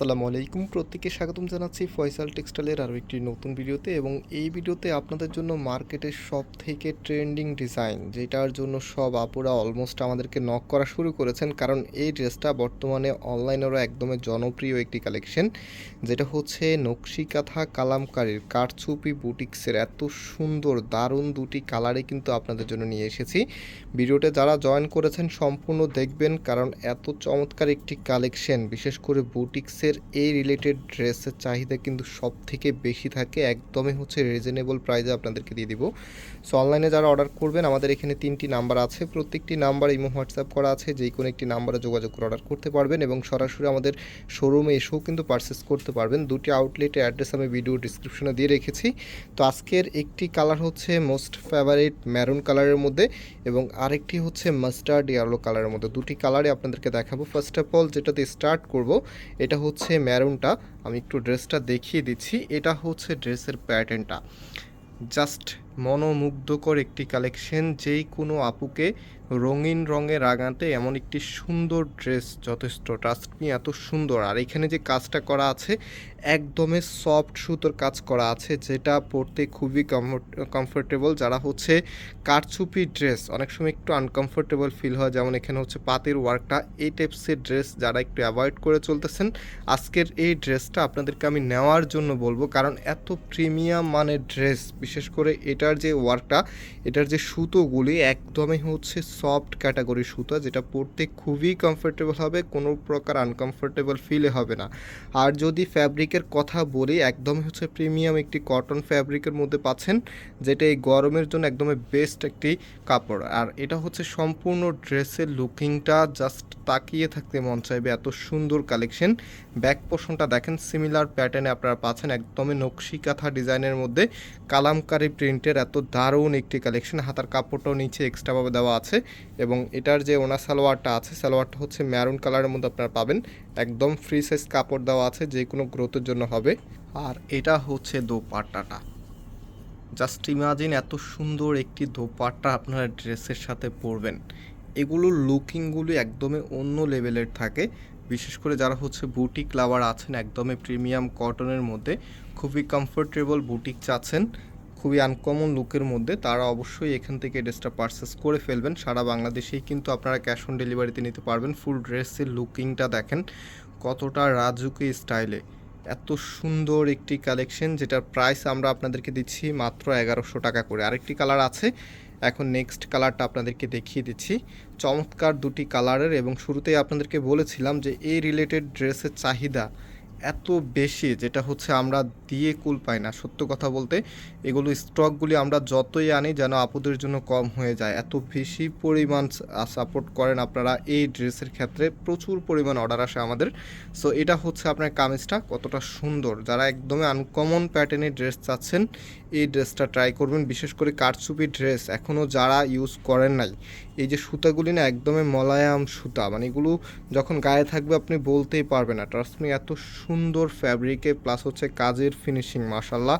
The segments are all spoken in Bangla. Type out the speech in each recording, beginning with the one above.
আসসালামু আলাইকুম। প্রত্যেককে স্বাগতম জানাচ্ছি ফয়সাল টেক্সটাইলের আরও একটি নতুন ভিডিওতে এবং এই ভিডিওতে আপনাদের জন্য মার্কেটের সব থেকে ট্রেন্ডিং ডিজাইন, যেটার জন্য সব আপুরা অলমোস্ট আমাদেরকে নক করা শুরু করেছেন, কারণ এই ড্রেসটা বর্তমানে অনলাইনেরও একদমই জনপ্রিয় একটি কালেকশন, যেটা হচ্ছে নকশিকাথা কালামকারীর কারচুপি বুটিক্সের। এত সুন্দর, দারুণ দুটি কালারে কিন্তু আপনাদের জন্য নিয়ে এসেছি। ভিডিওতে যারা জয়েন করেছেন সম্পূর্ণ দেখবেন, কারণ এত চমৎকার একটি কালেকশন, বিশেষ করে বুটিক্সের এই রিলেটেড ড্রেসের চাহিদা কিন্তু সব থেকে বেশি থাকে। একদমই হচ্ছে রিজনেবল প্রাইসে আপনাদেরকে দিয়ে দিব। সো অনলাইনে যারা অর্ডার করবেন, আমাদের এখানে তিনটি নাম্বার আছে। প্রত্যেকটি নাম্বার ইমো হোয়াটসঅ্যাপ করা আছে। যে কোনো একটি নাম্বারে যোগাযোগ করে অর্ডার করতে পারবেন এবং সরাসরি আমাদের শোরুমে এসেও কিন্তু পারচেস করতে পারবেন। দুটি আউটলেটের অ্যাড্রেস আমি ভিডিও ডিসক্রিপশনে দিয়ে রেখেছি। তো, আজকের একটি কালার হচ্ছে মোস্ট ফেভারিট ম্যারুন কালারের মধ্যে এবং আরেকটি হচ্ছে মাস্টার্ড ইয়ালো কালারের মধ্যে। দুটি কালারে আপনাদেরকে দেখাবো। ফার্স্ট অফ অল যেটাতে স্টার্ট করব, এটা হচ্ছে ম্যারুনটা আমি একটু ড্রেসটা দেখিয়ে দিচ্ছি। এটা হচ্ছে ড্রেসের প্যাটার্নটা জাস্ট মনোমুগ্ধকর একটি কালেকশন যেই কোনো আপুকে রঙিন রঙে রাগাতে এমন একটি সুন্দর ড্রেস যথেষ্ট। ট্রাস্ট মি এত সুন্দর। আর এখানে যে কাজটা করা আছে একদমই সফট সুতোর কাজ করা আছে, যেটা পরতে খুবই কমফোর্টেবল যারা হচ্ছে কারচুপি ড্রেস, অনেক সময় একটু আনকমফোর্টেবল ফিল হয়, যেমন এখানে হচ্ছে পাতের ওয়ার্কটা এই টাইপসের ড্রেস যারা একটু অ্যাভয়েড করে চলতেছেন, আজকের এই ড্রেসটা আপনাদেরকে আমি নেওয়ার জন্য বলব, কারণ এত প্রিমিয়াম মানের ড্রেস, বিশেষ করে এটার যে ওয়ার্কটা এটার যে সুতোগুলি একদমই হচ্ছে সফট ক্যাটাগরি সুতো, যেটা পরতে খুবই কমফোর্টেবল হবে, কোনো প্রকার আনকমফোর্টেবল ফিলে হবে না। আর যদি ফ্যাব্রিকের কথা বলি, একদমই হচ্ছে প্রিমিয়াম একটি কটন ফ্যাব্রিকের মধ্যে পাচ্ছেন, যেটা এই গরমের জন্য একদমই বেস্ট একটি কাপড়। আর এটা হচ্ছে সম্পূর্ণ ড্রেসের লুকিংটা জাস্ট তাকিয়ে থাকতে মন চাইবে এত সুন্দর কালেকশন ব্যাক পোর্শনটা দেখেন সিমিলার প্যাটার্নে আপনারা পাচ্ছেন, একদমই নকশি কাঁথা ডিজাইনের মধ্যে, কালামকারি প্রিন্টের এত দারুণ একটি কালেকশন হাতার কাপড়টাও নিচে এক্সট্রাভাবে দেওয়া আছে। এবং এটার যে ওনা সালোয়ারটা আছে, সালোয়ারটা হচ্ছে ম্যারুন কালারের মধ্যে আপনারা পাবেন। একদম ফ্রি সাইজ কাপড় দেওয়া আছে, যে কোনো গ্রোথের জন্য হবে। আর এটা হচ্ছে দোপাট্টাটা। জাস্ট ইমাজিন এত সুন্দর একটি দোপাট্টা আপনারা ড্রেসের সাথে পরবেন। এগুলোর লুকিংগুলি একদমই অন্য লেভেলের থাকে। বিশেষ করে যারা হচ্ছে বুটিক লাভার আছেন, একদমই প্রিমিয়াম কটনের মধ্যে খুবই কমফোর্টেবল বুটিক চাচ্ছেন। খুবই আনকমন লুকের মধ্যে, তারা অবশ্যই এখান থেকে ড্রেসটা পারচেস করে ফেলবেন। সারা বাংলাদেশেই কিন্তু আপনারা ক্যাশ অন ডেলিভারিতে নিতে পারবেন। ফুল ড্রেসের লুকিংটা দেখেন, কতটা রাজুকি স্টাইলে এত সুন্দর একটি কালেকশন যেটার প্রাইস আমরা আপনাদেরকে দিচ্ছি মাত্র এগারোশো টাকা করে। আরেকটি কালার আছে, এখন নেক্সট কালারটা আপনাদেরকে দেখিয়ে দিচ্ছি। চমৎকার দুটি কালারের এবং শুরুতেই আপনাদেরকে বলেছিলাম যে এই রিলেটেড ড্রেসের চাহিদা এত বেশি যেটা হচ্ছে আমরা দিয়ে কুল পাই না। সত্য কথা বলতে এগুলো স্টকগুলি আমরা যতই আনি যেন আপুদের জন্য কম হয়ে যায়। এত বেশি পরিমাণ সাপোর্ট করেন আপনারা এই ড্রেসের ক্ষেত্রে প্রচুর পরিমাণ অর্ডার আসে আমাদের। সো এটা হচ্ছে আপনার কামিজটা কতটা সুন্দর। যারা একদমই আনকমন প্যাটার্নের ড্রেস চাচ্ছেন, এই ড্রেসটা ট্রাই করবেন। বিশেষ করে কারচুপি ড্রেস এখনও যারা ইউজ করেন নাই এই যে সুতাগুলি না একদমই মলায়াম সুতা মানে এগুলো যখন গায়ে থাকবে আপনি বলতেই পারবেন না। ট্রাস্ট মি এত সুন্দর ফ্যাব্রিকে প্লাস হচ্ছে কাজের ফিনিশিং মাসাল্লাহ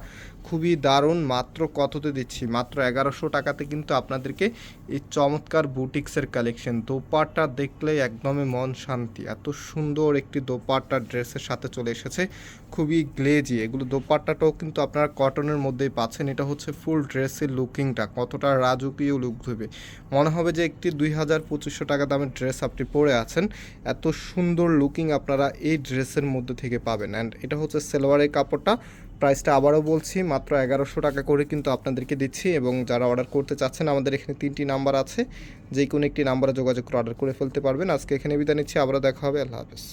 খুবই দারুণ। মাত্র কততে দিচ্ছি? মাত্র এগারোশো টাকাতে কিন্তু আপনাদেরকে এই চমৎকার বুটিক্সের কালেকশন দোপাট্টা দেখলেই একদমই মন শান্তি। এত সুন্দর একটি দোপাট্টা ড্রেসের সাথে চলে এসেছে। খুবই গ্লেজি এগুলো দোপাট্টাটাও কিন্তু আপনারা কটনের মধ্যেই পাচ্ছেন। এটা হচ্ছে ফুল ড্রেসের লুকিংটা কতটা রাজকীয় লুক দেবে। মনে হবে যে একটি দুই হাজার পঁচিশশো টাকা দামের ড্রেস আপনি পরে আছেন। এত সুন্দর লুকিং আপনারা এই ড্রেসের মধ্যে থেকে পাবেন। অ্যান্ড এটা হচ্ছে সেলোয়ারের কাপড়টা। প্রাইসটা আবারও বলছি, মাত্র এগারোশো টাকা করে কিন্তু আপনাদেরকে দিচ্ছি এবং যারা অর্ডার করতে চাচ্ছেন, আমাদের এখানে তিনটি নাম্বার আছে। যে কোনো একটি নাম্বারে যোগাযোগ করে অর্ডার করে ফেলতে পারবেন। আজকে এখানে বিদায় নিচ্ছি, আবারও দেখা হবে, আল্লাহ হাফেজ।